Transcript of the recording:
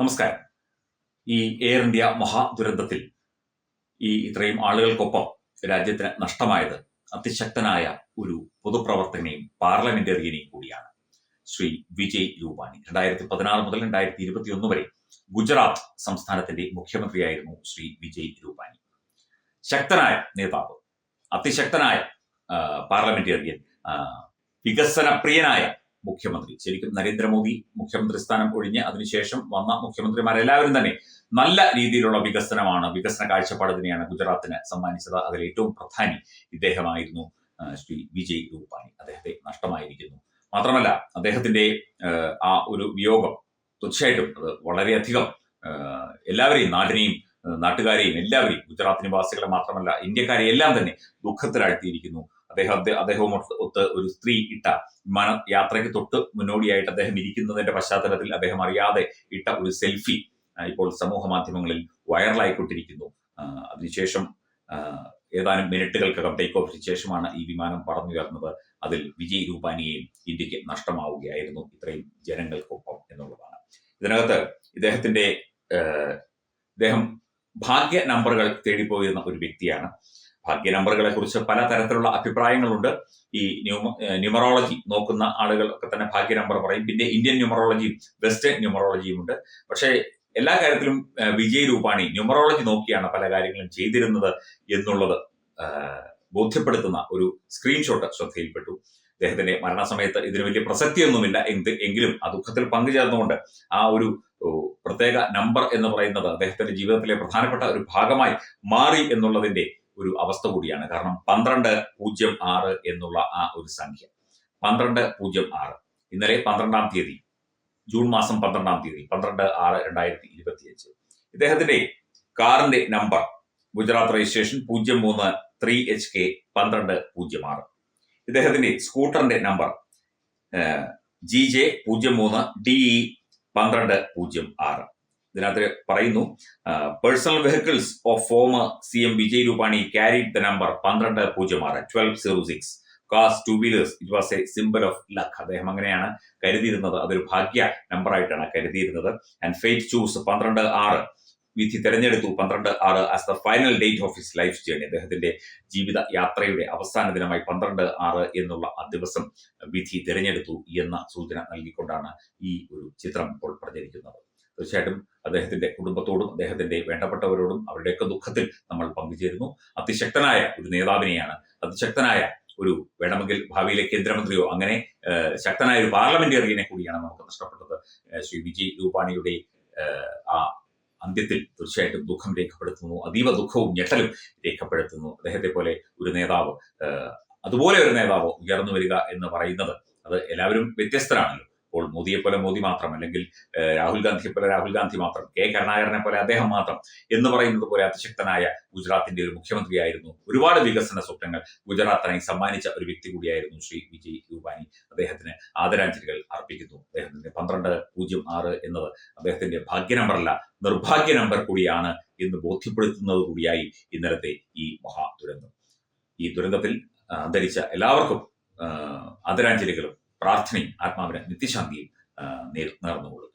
നമസ്കാരം. ഈ air India മഹാദുരന്തത്തിൽ ഈ ഇത്രയും ആളുകൾക്കൊപ്പം രാജ്യത്തിന് നഷ്ടമായത് അതിശക്തനായ ഒരു പൊതുപ്രവർത്തകനെയും പാർലമെന്റേറിയനെയും കൂടിയാണ് ശ്രീ വിജയ് രൂപാണി. രണ്ടായിരത്തി പതിനാറ് മുതൽ രണ്ടായിരത്തി ഇരുപത്തി ഒന്ന് വരെ ഗുജറാത്ത് സംസ്ഥാനത്തിന്റെ മുഖ്യമന്ത്രിയായിരുന്നു ശ്രീ വിജയ് രൂപാണി. ശക്തനായ നേതാവ് അതിശക്തനായ പാർലമെന്റേറിയൻ വികസനപ്രിയനായ മുഖ്യമന്ത്രി. ശരിക്കും നരേന്ദ്രമോദി മുഖ്യമന്ത്രി സ്ഥാനം ഒഴിഞ്ഞ് അതിനുശേഷം വന്ന മുഖ്യമന്ത്രിമാരെല്ലാവരും തന്നെ നല്ല രീതിയിലുള്ള വികസനമാണ് വികസന കാഴ്ചപ്പാട് തന്നെയാണ് ഗുജറാത്തിന് സമ്മാനിച്ചത്. അതിൽ ഏറ്റവും പ്രധാനി ഇദ്ദേഹമായിരുന്നു ശ്രീ വിജയ് രൂപാണി അദ്ദേഹത്തെ നഷ്ടമായിരിക്കുന്നു. മാത്രമല്ല അദ്ദേഹത്തിന്റെ ആ, ഒരു വിയോഗം തീർച്ചയായിട്ടും അത് വളരെയധികം എല്ലാവരെയും നാടിനെയും നാട്ടുകാരെയും എല്ലാവരെയും ഗുജറാത്ത് നിവാസികളെ മാത്രമല്ല ഇന്ത്യക്കാരെ എല്ലാം തന്നെ ദുഃഖത്തിലാഴ്ത്തിയിരിക്കുന്നു. അദ്ദേഹം അദ്ദേഹ- അദ്ദേഹവും ഒത്ത് ഒരു സ്ത്രീ ഇട്ട വിമാന യാത്രയ്ക്ക് തൊട്ട് മുന്നോടിയായിട്ട് അദ്ദേഹം ഇരിക്കുന്നതിന്റെ പശ്ചാത്തലത്തിൽ അദ്ദേഹം അറിയാതെ ഇട്ട ഒരു സെൽഫി ഇപ്പോൾ സമൂഹ മാധ്യമങ്ങളിൽ വൈറലായിക്കൊണ്ടിരിക്കുന്നു. അതിനുശേഷം ഏതാനും മിനിറ്റുകൾക്കകം ടേക്ക് ഓഫിന് ശേഷമാണ് ഈ വിമാനം പറന്നുയർന്നത്. അതിൽ വിജയ് രൂപാനിയെയും ഇന്ത്യയ്ക്ക് നഷ്ടമാവുകയായിരുന്നു. ഇത്രയും ജനങ്ങൾക്കൊപ്പം എന്നുള്ളതാണ്. ഇതിനകത്ത് ഇദ്ദേഹത്തിന്റെ ഇദ്ദേഹം ഭാഗ്യ നമ്പറുകൾ തേടിപ്പോയിരുന്ന ഒരു വ്യക്തിയാണ്. ഭാഗ്യ നമ്പറുകളെ കുറിച്ച് പല തരത്തിലുള്ള അഭിപ്രായങ്ങളുണ്ട്. ഈ ന്യൂമ ന്യൂമറോളജി നോക്കുന്ന ആളുകൾ ഒക്കെ തന്നെ ഭാഗ്യ നമ്പർ പറയും. പിന്നെ ഇന്ത്യൻ ന്യൂമറോളജിയും വെസ്റ്റേൺ ന്യൂമറോളജിയും ഉണ്ട്. പക്ഷേ എല്ലാ കാര്യത്തിലും വിജയ് രൂപാണി ന്യൂമറോളജി നോക്കിയാണ് പല കാര്യങ്ങളും ചെയ്തിരുന്നത് എന്നുള്ളത് ബോധ്യപ്പെടുത്തുന്ന ഒരു സ്ക്രീൻഷോട്ട് ശ്രദ്ധയിൽപ്പെട്ടു. അദ്ദേഹത്തിന്റെ മരണസമയത്ത് ഇതിന് വലിയ പ്രസക്തിയൊന്നുമില്ല. എന്ത് എങ്കിലും ആ ദുഃഖത്തിൽ പങ്കുചേർന്നുകൊണ്ട് ആ ഒരു പ്രത്യേക നമ്പർ എന്ന് പറയുന്നത് അദ്ദേഹത്തിന്റെ ജീവിതത്തിലെ പ്രധാനപ്പെട്ട ഒരു ഭാഗമായി മാറി എന്നുള്ളതിന്റെ ഒരു അവസ്ഥ കൂടിയാണ്. കാരണം പന്ത്രണ്ട് പൂജ്യം ആറ് എന്നുള്ള ആ ഒരു സംഖ്യ. പന്ത്രണ്ട് പൂജ്യം ആറ്. ഇന്നലെ പന്ത്രണ്ടാം തീയതി ജൂൺ മാസം പന്ത്രണ്ടാം തീയതി പന്ത്രണ്ട് ആറ് രണ്ടായിരത്തി ഇരുപത്തിയഞ്ച്. ഇദ്ദേഹത്തിന്റെ കാറിന്റെ നമ്പർ ഗുജറാത്ത് രജിസ്ട്രേഷൻ പൂജ്യം മൂന്ന് ത്രീ എച്ച് കെ പന്ത്രണ്ട് പൂജ്യം ആറ്. ഇദ്ദേഹത്തിന്റെ സ്കൂട്ടറിന്റെ നമ്പർ ജി ജെ പൂജ്യം മൂന്ന് ഡി ഇ പന്ത്രണ്ട് പൂജ്യം ആറ്. ഇതിനകത്ത് പറയുന്നു personal vehicles of former C M Vijay Rupani carried the number പന്ത്രണ്ട് പൂജ്യം ആറ് twelve zero six cars two wheelers it was a simple of luck അദ്ദേഹം അങ്ങനെയാണ് കരുതിയിരുന്നത്. അതൊരു ഭാഗ്യ നമ്പറായിട്ടാണ് കരുതിയിരുന്നത്. ആൻഡ് ഫെയ്റ്റ് ചൂസ് പന്ത്രണ്ട് ആറ്. വിധി തെരഞ്ഞെടുത്തു പന്ത്രണ്ട് ആറ് as the final date of his life journey അദ്ദേഹത്തിന്റെ ജീവിത യാത്രയുടെ അവസാന ദിനമായി പന്ത്രണ്ട് ആറ് എന്നുള്ള ആ ദിവസം വിധി തിരഞ്ഞെടുത്തു എന്ന സൂചന നൽകിക്കൊണ്ടാണ് ഈ ഒരു ചിത്രം ഇപ്പോൾ പ്രചരിക്കുന്നത്. തീർച്ചയായിട്ടും അദ്ദേഹത്തിന്റെ കുടുംബത്തോടും അദ്ദേഹത്തിന്റെ വേണ്ടപ്പെട്ടവരോടും അവരുടെയൊക്കെ ദുഃഖത്തിൽ നമ്മൾ പങ്കുചേരുന്നു. അതിശക്തനായ ഒരു നേതാവിനെയാണ് അതിശക്തനായ ഒരു വേണമെങ്കിൽ ഭാവിയിലെ കേന്ദ്രമന്ത്രിയോ അങ്ങനെ ശക്തനായ ഒരു പാർലമെന്റേറിയനെ കൂടിയാണ് നമുക്ക് നഷ്ടപ്പെട്ടത്. ശ്രീ വിജയ് രൂപാണിയുടെ ആ അന്ത്യത്തിൽ തീർച്ചയായിട്ടും ദുഃഖം രേഖപ്പെടുത്തുന്നു അതീവ ദുഃഖവും ഞെട്ടലും രേഖപ്പെടുത്തുന്നു. അദ്ദേഹത്തെ പോലെ ഒരു നേതാവ് അതുപോലെ ഒരു നേതാവ് ഉയർന്നു വരിക എന്ന് പറയുന്നത് അത് എല്ലാവരും വ്യത്യസ്തരാണല്ലോ. ഇപ്പോൾ മോദിയെ പോലെ മോദി മാത്രം അല്ലെങ്കിൽ രാഹുൽ ഗാന്ധിയെ പോലെ രാഹുൽ ഗാന്ധി മാത്രം കെ കരുണാകരനെ പോലെ അദ്ദേഹം മാത്രം എന്ന് പറയുന്നത് പോലെ അതിശക്തനായ ഗുജറാത്തിന്റെ ഒരു മുഖ്യമന്ത്രിയായിരുന്നു. ഒരുപാട് വികസന സ്വപ്നങ്ങൾ ഗുജറാത്തിനായി സമ്മാനിച്ച ഒരു വ്യക്തി കൂടിയായിരുന്നു ശ്രീ വിജയ് രൂപാനി. അദ്ദേഹത്തിന് ആദരാഞ്ജലികൾ അർപ്പിക്കുന്നു. അദ്ദേഹത്തിന്റെ പന്ത്രണ്ട് പൂജ്യം ആറ് എന്നത് അദ്ദേഹത്തിന്റെ ഭാഗ്യ നമ്പറല്ല നിർഭാഗ്യ നമ്പർ കൂടിയാണ് എന്ന് ബോധ്യപ്പെടുത്തുന്നത് കൂടിയായി ഇന്നലത്തെ ഈ മഹാ ദുരന്തം ഈ ദുരന്തത്തിൽ അന്തരിച്ച എല്ലാവർക്കും ആദരാഞ്ജലികളും പ്രാർത്ഥനയും ആത്മാവിന് നിത്യശാന്തിയും നേർന്നുകൊള്ളും